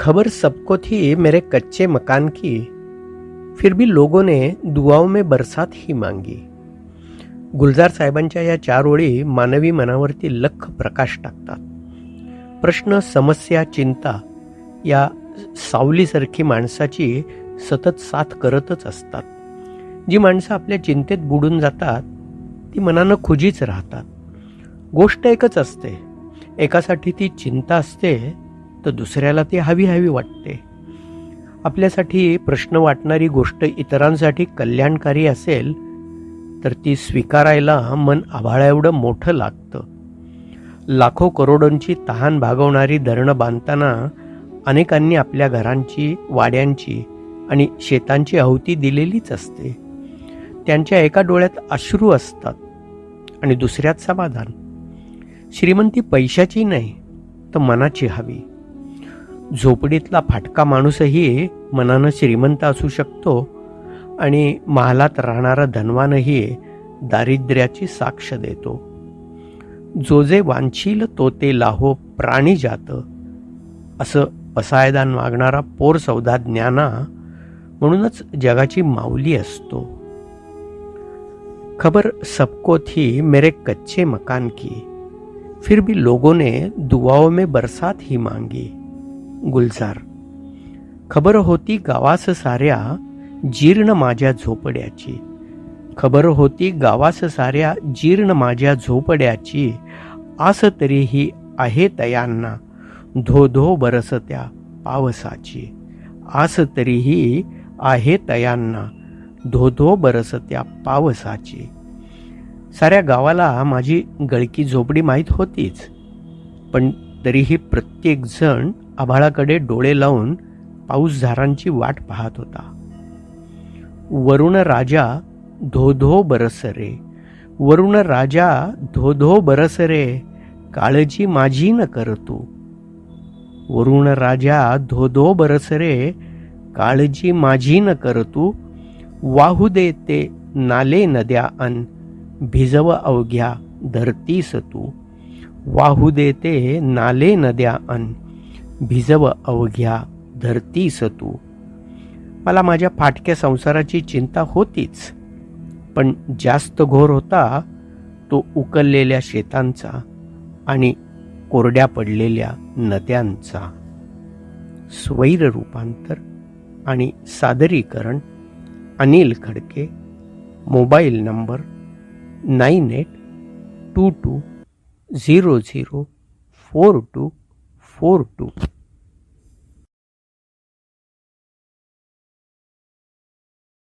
खबर सबको थी मेरे कच्चे मकान की। फिर भी लोगों ने दुआओं में बरसात ही मांगी। गुलजार साहेबांच्या या चार ओळी मानवी मनावरती लख प्रकाश टाकतात। प्रश्न समस्या चिंता या सावलीसारखी माणसाची सतत साथ करतच असतात। जी माणसं आपल्या चिंतेत बुडून जातात ती मनानं खुजीच राहतात। गोष्ट एकच असते एकासाठी ती चिंता असते तर दुसऱ्याला ती हवी हवी वाटते. आपल्यासाठी प्रश्न वाटणारी गोष्ट इतरांसाठी कल्याणकारी असेल तर ती स्वीकारायला मन आभाळा एवढं मोठं लागतं. लाखो करोडोंची तहान भागवणारी धरणं बांधताना अनेकांनी आपल्या घरांची वाड्यांची आणि शेतांची आहुती दिलेलीच असते. त्यांच्या एका डोळ्यात अश्रू असतात आणि दुसऱ्यात समाधान. श्रीमंती पैशाची नाही तर मनाची हवी. झोपडीतला फाटका माणूसही मनानं श्रीमंत असू शकतो आणि महालात राहणारा धनवानही दारिद्र्याची साक्ष देतो. जो जे वांछील तो ते लाहो प्राणी जात. असं पसायदान मागणारा पोर सौदा ज्ञाना म्हणूनच जगाची माऊली असतो. खबर सबको थी मेरे कच्चे मकान की. फिर भी लोगों ने दुआओं में बरसात ही मांगी. गुलजार खबर होती गावास साऱ्या जीर्ण माझ्या झोपड्याची. खबर होती गावास साऱ्या जीर्ण माझ्या झोपड्याची. आस तरीही आहे तयांना धो धो बरसत्या पावसाची. आस तरीही आहे तयांना धो धो बरसत्या पावसाची. साऱ्या गावाला माझी गळकी झोपडी माहीत होतीच. पण तरीही प्रत्येकजण आभाळाकडे डोळे लावून पाऊसधारांची वाट पाहत होता. वरुण राजा धोधो बरस बरसरे वरुण राजा धोधो बरस बरसरे काळजी माझी न कर तू. वरुण राजा धोधो बरस बरसरे काळजी माझी न कर तू. वाहू दे ते नाले नद्या अन भिजव अवघ्या धरतीस तू. वाहू दे ते नाले नद्या अन भिजव अवघ्या धरतीस तू. मला माझ्या फाटक्या संसाराची चिंता होतीच पण जास्त घोर होता तो उकललेल्या शेतांचा आणि कोरड्या पडलेल्या नद्यांचा. स्वैर रूपांतर आणि सादरीकरण Anil Khadke mobile number nine eight two two zero zero four two four two